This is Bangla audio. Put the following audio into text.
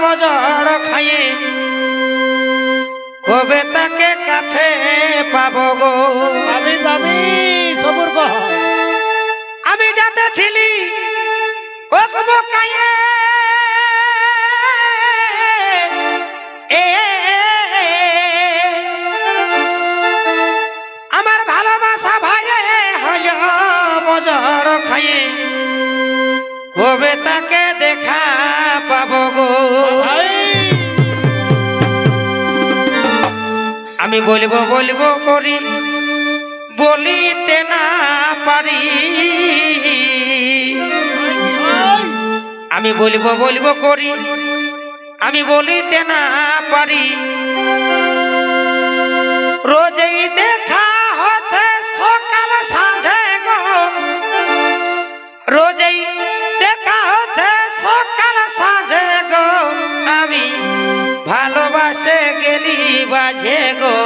বজড় খাইয়ে কবে তাকে কাছে পাব গো? আমি দামি সবুর আমি যাতে ছিলি ওকবো আমি বলব বলব করি, বলিতে না পারি। আমি বলব বলব করি, আমি বলিতে না পারি। বাজে গো।